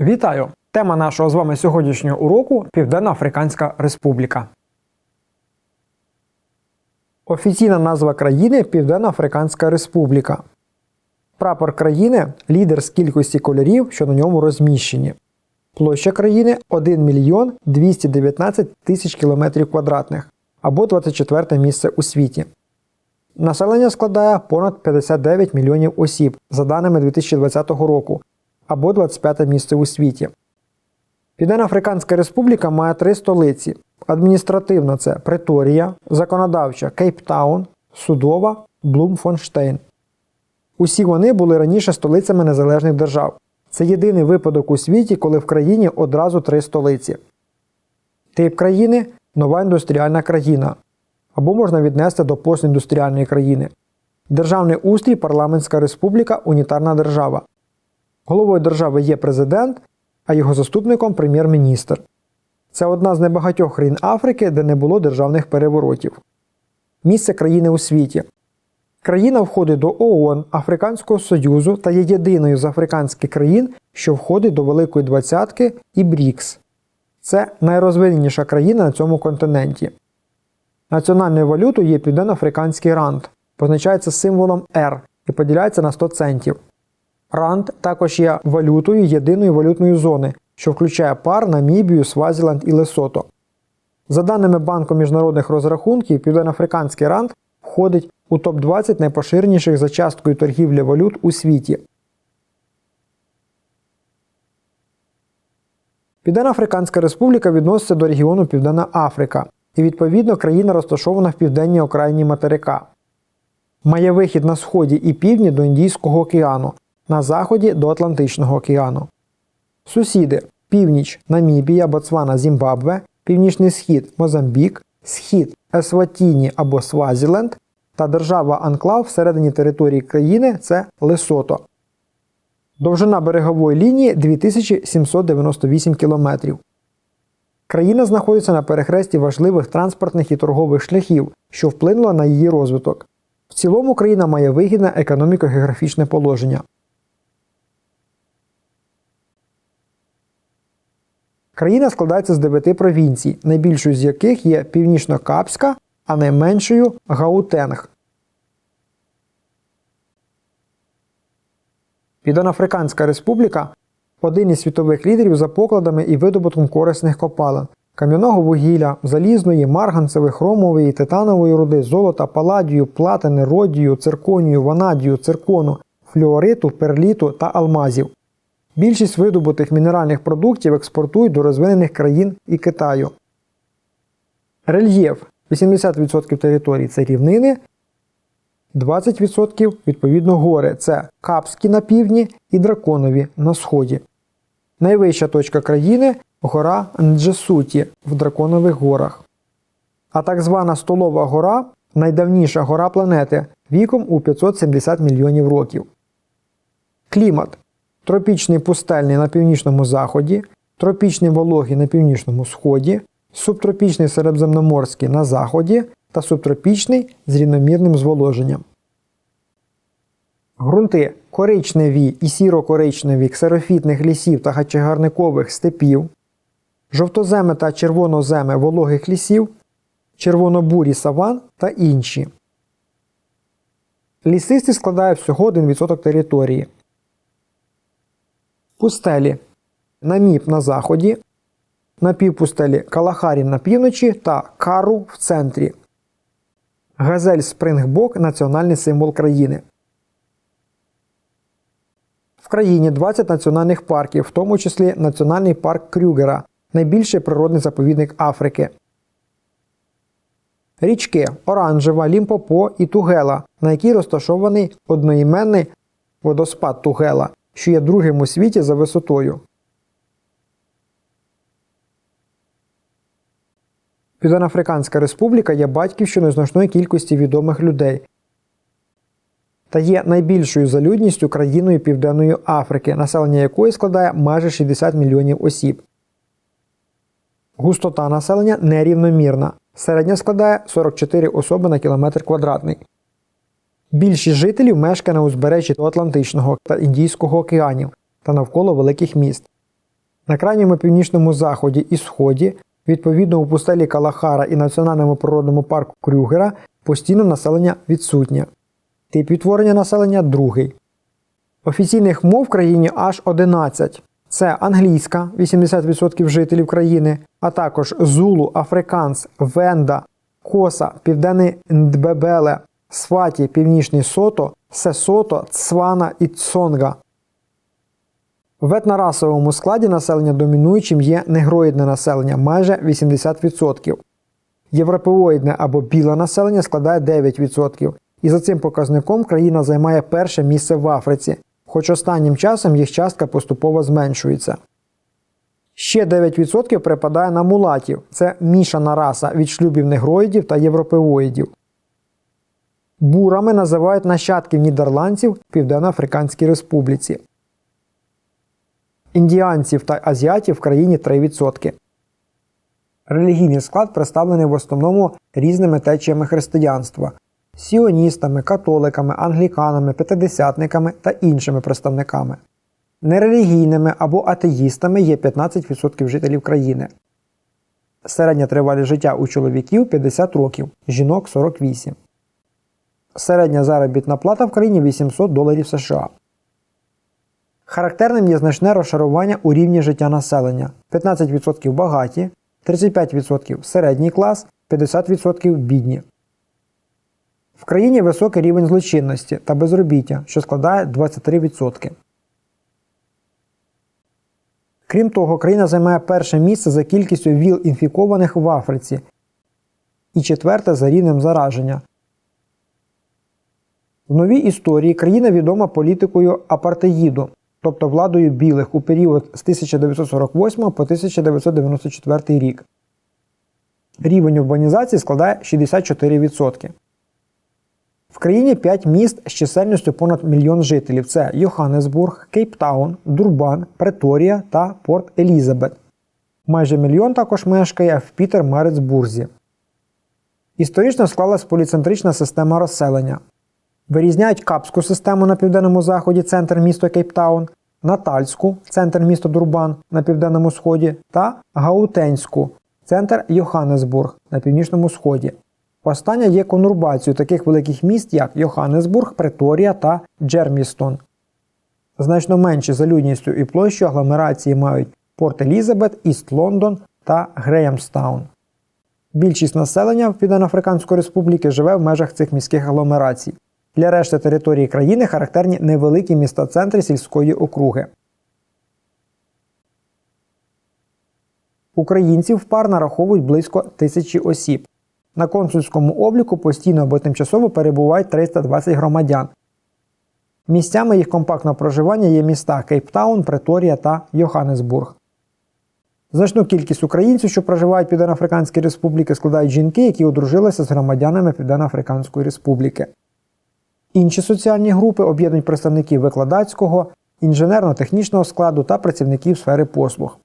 Вітаю! Тема нашого з вами сьогоднішнього уроку Південно-Африканська Республіка. Офіційна назва країни Південно-Африканська Республіка. Прапор країни лідер з кількості кольорів, що на ньому розміщені. Площа країни 1 мільйон 219 тисяч кілометрів квадратних або 24 місце у світі. Населення складає понад 59 мільйонів осіб за даними 2020 року або 25 місце у світі. Південно-Африканська Республіка має три столиці: адміністративна це Преторія, законодавча Кейптаун, судова Блумфонштейн. Усі вони були раніше столицями незалежних держав. Це єдиний випадок у світі, коли в країні одразу три столиці. Тип країни нова індустріальна країна, або можна віднести до постіндустріальної країни. Державний устрій парламентська республіка унітарна держава. Головою держави є президент, а його заступником прем'єр-міністр. Це одна з небагатьох країн Африки, де не було державних переворотів. Місце країни у світі. Країна входить до ООН, Африканського Союзу та є єдиною з африканських країн, що входить до Великої Двадцятки і БРІКС. Це найрозвиненіша країна на цьому континенті. Національною валютою є південно-африканський рант, позначається символом R і поділяється на 100 центів. Ранд також є валютою єдиної валютної зони, що включає пар Намібію, Свазіленд і Лесото. За даними Банку міжнародних розрахунків, Південноафриканський ранд входить у топ-20 найпоширеніших за часткою торгівлі валют у світі. Південно-Африканська Республіка відноситься до регіону Південна Африка і, відповідно, країна розташована в південній окраїні материка. Має вихід на сході і півдні до Індійського океану, на заході до Атлантичного океану. Сусіди північ Намібія, Боцвана, Зімбабве, Північний Схід Мозамбік, Схід Есватіні або Свазіленд та держава Анклав всередині території країни це Лесото. Довжина берегової лінії 2798 км. Країна знаходиться на перехресті важливих транспортних і торгових шляхів, що вплинуло на її розвиток. В цілому країна має вигідне економіко-географічне положення. Країна складається з дев'яти провінцій, найбільшою з яких є Північно-Капська, а найменшою Гаутенг. Південноафриканська республіка один із світових лідерів за покладами і видобутком корисних копалин, кам'яного вугілля, залізної, марганцевої, хромової, титанової руди, золота, паладію, платини, родію, цирконію, ванадію, циркону, флюориту, перліту та алмазів. Більшість видобутих мінеральних продуктів експортують до розвинених країн і Китаю. Рельєф 80% території це рівнини, 20% відповідно гори це Капські на півдні і Драконові на сході. Найвища точка країни гора Нджесуті в Драконових горах. А так звана Столова гора найдавніша гора планети віком у 570 мільйонів років. Клімат тропічний пустельний на північному заході, тропічний вологий на північному сході, субтропічний середземноморський на заході та субтропічний з рівномірним зволоженням. Грунти коричневі і сіро-коричневі ксерофітних лісів та хачагарникових степів, жовтоземи та червоноземи вологих лісів, червонобурі саван та інші. Лісисті складають всього 1% території. Пустелі Наміб на заході, напівпустелі Калахарі на півночі та Кару в центрі. Газель Спрингбок національний символ країни. В країні 20 національних парків, в тому числі Національний парк Крюгера, найбільший природний заповідник Африки. Річки Оранжева, Лімпопо і Тугела, на якій розташований одноіменний водоспад Тугела, що є другим у світі за висотою. Південноафриканська республіка є батьківщиною значної кількості відомих людей та є найбільшою за людністю країною Південної Африки, населення якої складає майже 60 мільйонів осіб. Густота населення нерівномірна. Середня складає 44 особи на кілометр квадратний. Більшість жителів мешкає на узбережжі Атлантичного та Індійського океанів та навколо великих міст. На крайньому північному заході і сході, відповідно у пустелі Калахара і Національному природному парку Крюгера, постійно населення відсутнє. Тип відтворення населення другий. Офіційних мов в країні аж 11. Це англійська 80% жителів країни, а також зулу, африканс, венда, коса, південний Ndбебеле, сваті, північний сото, сесото, цвана і цонга. В етнорасовому складі населення домінуючим є негроїдне населення майже 80%. Європеоїдне або біле населення складає 9%. І за цим показником країна займає перше місце в Африці, хоч останнім часом їх частка поступово зменшується. Ще 9% припадає на мулатів це мішана раса від шлюбів негроїдів та європеоїдів. Бурами називають нащадків нідерландців в Південно-Африканській Республіці. Індіанців та азіатів в країні 3%. Релігійний склад представлений в основному різними течіями християнства сіоністами, католиками, англіканами, п'ятидесятниками та іншими представниками. Нерелігійними або атеїстами є 15% жителів країни. Середня тривалість життя у чоловіків 50 років, жінок 48. Середня заробітна плата в країні 800 доларів США. Характерним є значне розшарування у рівні життя населення: 15% багаті, 35% середній клас, 50% бідні. В країні високий рівень злочинності та безробіття, що складає 23%. Крім того, країна займає перше місце за кількістю ВІЛ інфікованих в Африці і четверте за рівнем зараження. В новій історії країна відома політикою апартеїду, тобто владою білих у період з 1948 по 1994 рік. Рівень урбанізації складає 64%. В країні 5 міст з чисельністю понад мільйон жителів: це Йоханнесбург, Кейптаун, Дурбан, Преторія та Порт Елізабет. Майже мільйон також мешкає в Пітер Марицбурзі. Історично склалась поліцентрична система розселення. Вирізняють Капську систему на південному заході центр місто Кейптаун, Натальську центр місто Дурбан на південному сході та Гаутенську центр Йоханнесбург на північному сході. Остання є конурбацією таких великих міст, як Йоханнесбург, Преторія та Джермістон. Значно менші за людністю і площу агломерації мають Порт Елізабет, Іст Лондон та Греямстаун. Більшість населення Південно-Африканської Республіки живе в межах цих міських агломерацій. Для решти території країни характерні невеликі міста-центри сільської округи. Українців в пар нараховують близько тисячі осіб. На консульському обліку постійно або тимчасово перебувають 320 громадян. Місцями їх компактного проживання є міста Кейптаун, Преторія та Йоханнесбург. Значну кількість українців, що проживають в Південно-Африканській Республіки, складають жінки, які одружилися з громадянами Південно-Африканської Республіки. Інші соціальні групи об'єднують представників викладацького, інженерно-технічного складу та працівників сфери послуг.